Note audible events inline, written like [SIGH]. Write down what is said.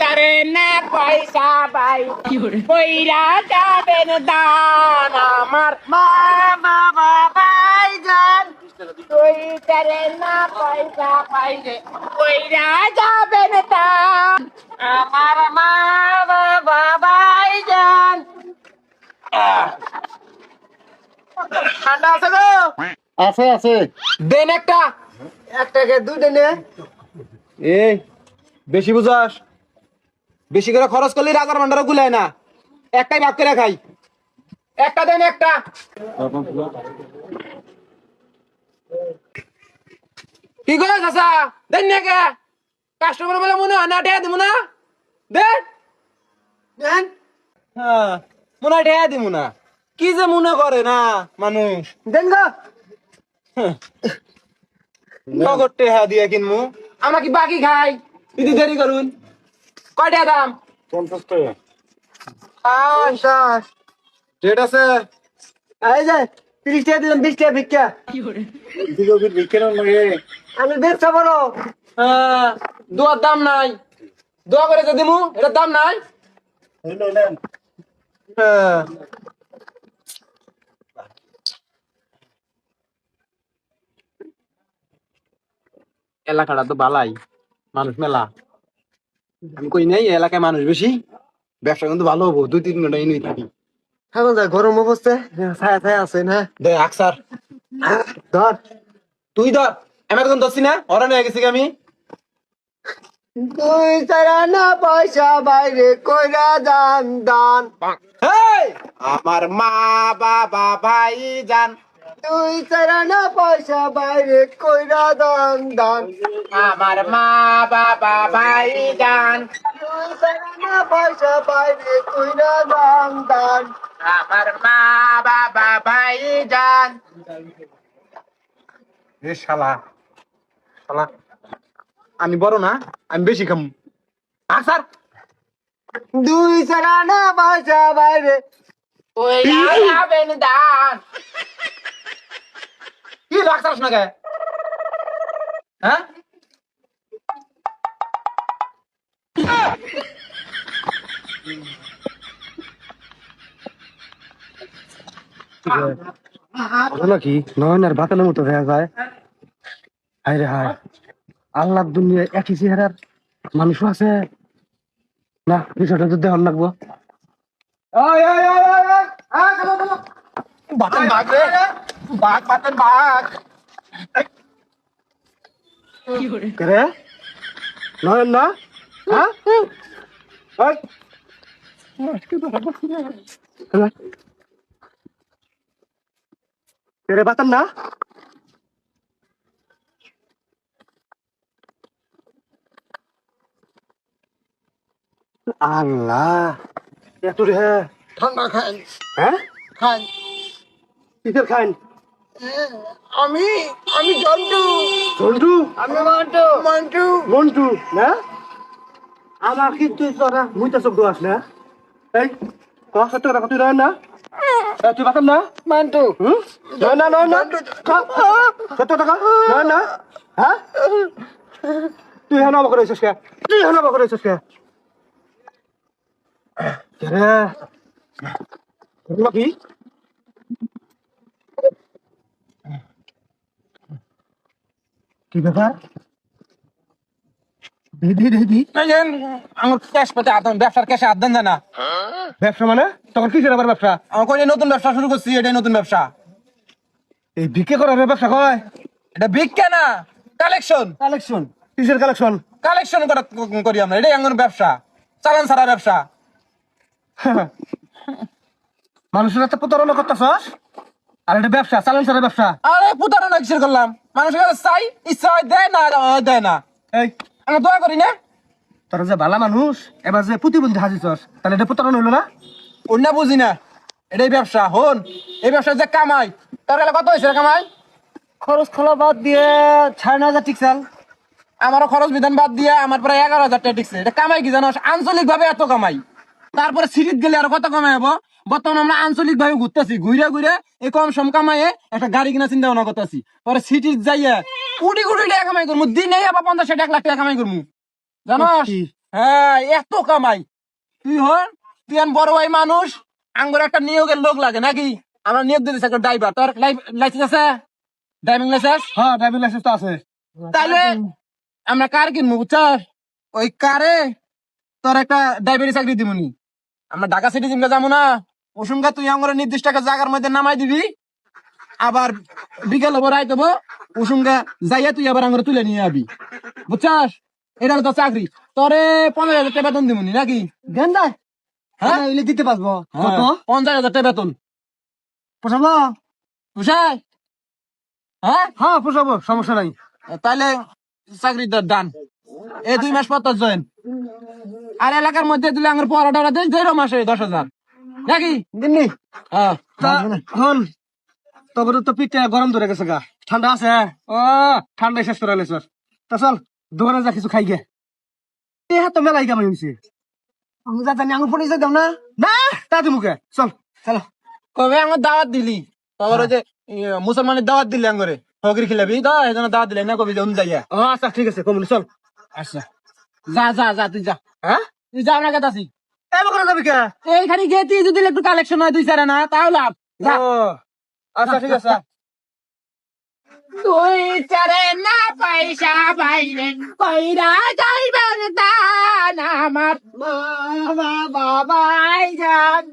তারে না পয়সা বাই। কইরা যাবেন দান আমার। মা বাবা ভাই যান। তুই তারে না পয়সা যাবেন দান আমার মা বাবা ভাই যান। ঠান্ডা আছে গো? আছে আছে। দেন একটা। একটাকে দুইটা নে এই বেশি বুঝাস। বেশি করে খরচ করলে রাজার ভান্ডারও গুলায় না। একটাই ভাগ করে খাই। একটা দেন একটা। কি করে চাচা? দেন না কে? কাস্টমার বলে মনে হয় না টেয়া দিব না? দেন দেন। হ্যাঁ মনে হয় ঠেয়া দিব না। কি যে মনে করে না মানুষ। দেন গো। নগদ টেহা দিয়ে কিনমু। আমরা কি বাকি খাই? দিদি দেরি করুন। কয়টা দাম? পঞ্চাশ টাকা। পঞ্চাশ। রেট আছে? এই যে তিরিশ টাকা দিলাম বিশ টাকা ভিক্ষা। আমি ব্যবসা বলো দোয়ার দাম নাই। দোয়া করে যে দিমু এটার দাম নাই? এলাকাটা তো বালাই মানুষ মেলা। আমি কই নাই এলাকায় মানুষ বেশি ব্যবসা কিন্তু ভালো হব দুই তিন ঘণ্টা ইনুই থাকি। এখন যা গরম অবস্থা ছায়া ছায়া আছে না? দে আকসার। ধর। তুই ধর আমি এখন ধরছি না ওরা নিয়ে গেছি আমি। দুই চার না পয়সা বাইরে কইরা দান। দান! আমার মা বাবা ভাই জান। দুই চার না পয়সা বাইরে কইরা দান দান। আমার মা বাবা ভাই যান দুই চার না পয়সা বাইরে কইরা দান দান। আমার মা বাবা ভাই যান এ শালা শালা আমি বড় না আমি বেশি খাম। আকসার দুই চার না পয়সা বাইরে [COUGHS] যাবেন দান। কি আকসার না কে হ্যাঁ নাকি নয়নার বাতালের মতো দেখা যায় হায় রে হায় আল্লাহ দুনিয়া একই চেহারার মানুষও আছে না বিষয়টা তো দেহন লাগবো ওই ওই ওই ওই আ চলো চলো বাতেন বাগ রে বাগ বাতেন বাগ রে নয়ন না হ্যাঁ তেরে বাতান না আল্লাহ এত রে ঠান্ডা খান হ্যাঁ? খান কিসের খান আমি আমি জন্টু ঝন্টু আমি মন্টু মন্টু মন্টু না? আমার কিন্তু তোরা মুইতা সব দোয়াস না। এই ক সত্য কথা তুই রয় না। এ, তুই বাতাম না। মন্টু হুম? নয় না নয় না। ক, সত্য কথা নয় না। হ্যাঁ? তুই হেন অবাক করেছিস কে? তুই হেন অবাক করেছিস কে? রে? কি? কি ব্যাপার? দিদি দিদি। আমার ক্যাশ পাতে আদান ব্যবসার ক্যাশে আদান জানা। ব্যবসা মানে? তখন কিসের আবার ব্যবসা? আমার কই নতুন ব্যবসা শুরু করছি এটাই নতুন ব্যবসা। এই ভিক্ষে করার ব্যবসা কয়? এটা ভিক্ষা না কালেকশন। কালেকশন। কিসের কালেকশন? কালেকশন করা করি আমরা এটাই আমার ব্যবসা। চালান সারা ব্যবসা। মানুষের হাতে প্রতারণা করতেছস? আর এটা ব্যবসা চালান সারা ব্যবসা। আরে প্রতারণা কিসের করলাম? মানুষের কাছে চাই ইচ্ছা হয় দেয় না দেয় না। এই আমরা দোয়া করি না। তোরা যে ভালা মানুষ এবার যে প্রতিবন্ধী হাজিছস তাহলে এটা প্রতারণা হইল না? অন্য বুঝি না। এটাই ব্যবসা হন। এই ব্যবসা যে কামাই তার কাছে কত হয়েছে কামাই? খরচ খোলা বাদ দিয়ে ছয় ন হাজার টিকসাল আমারও খরচ বিধান বাদ দিয়ে আমার প্রায় এগারো হাজার টাকা টিকছে। এটা কামাই কি জানো আঞ্চলিক ভাবে এত কামাই। তারপরে সিরিজ গেলে আর কত কামাই হব? বর্তমানে আমরা আঞ্চলিক ভাবে ঘুরতেছি ঘুরে ঘুরে এই কম সম কামাইয়ে একটা গাড়ি কিনা চিন্তা ভাবনা করতেছি। পরে সিটি যাইয়ে কোটি কোটি টাকা কামাই করব দিনে আবার পঞ্চাশ ষাট এক লাখ টাকা কামাই করব জানো? হ্যাঁ এত কামাই। তুই হন তুই বড় ভাই মানুষ আঙ্গুর একটা নিয়োগের লোক লাগে নাকি? আমরা নিয়োগ দিতেছি একটা ড্রাইভার তোর লাইসেন্স আছে? ড্রাইভিং লাইসেন্স হ্যাঁ ড্রাইভিং লাইসেন্স তো আছে। তাহলে আমরা কার কিনবো বুঝছস? ওই কারে তোর একটা ড্রাইভারি চাকরি দিবনি আমরা ঢাকা সিটি জিমকে যাব না? ওসুমকা তুই আমার নির্দিষ্ট একটা জায়গার মধ্যে নামাই দিবি। আবার বিকেল হব রাইত হব ওসুমকা যাইয়া তুই আবার আমার তুলে নিয়ে আবি। বুঝছস? এটা তোর চাকরি। তোরে পনেরো হাজার টাকা বেতন দিবনি নাকি? গেন্দা? হ্যাঁ? হ্যাঁ এলে দিতে পারব। কত? পঞ্চাশ হাজার টাকা বেতন। পোষাবো? বুঝাই হ্যাঁ? হ্যাঁ পোষাবো সমস্যা নাই। তাহলে চাকরি দান এই দুই মাস পর তোর জয়েন। আর এলাকার মধ্যে দিলে আমার পড়াটা দেয় দেড় মাসে দশ হাজার। নাকি? দিননি হ্যাঁ। তা হন তবে তো পিঠে গরম ধরে গেছে গা। ঠান্ডা আছে ও ঠান্ডা শেষ করে আলে তা চল দোকানে যা কিছু খাই গে এ হাত মেলাই কামাই হয়েছে আমি যা জানি আঙুর পড়ে যাই না? না? তা মুখে চল চলো। কবে আমার দাওয়াত দিলি? ওই যে মুসলমানের দাওয়াত দিলি আঙ্গরে? ফকরি খিলাবি তো এই জন্য দাওয়াত দিলে না কবি যে যাইয়া ও আচ্ছা ঠিক আছে কমলি চল। আচ্ছা। যা যা যা তুই যা। হ্যাঁ? তুই যা আমরা এ করে এইখানে গিয়ে তুই যদি একটু কালেকশন হয় না তাও লাভ। আচ্ছা ঠিক আছে। দুই চারে না পয়সা পাইলেন কইরা যাইবেন দান আমার বাবা যান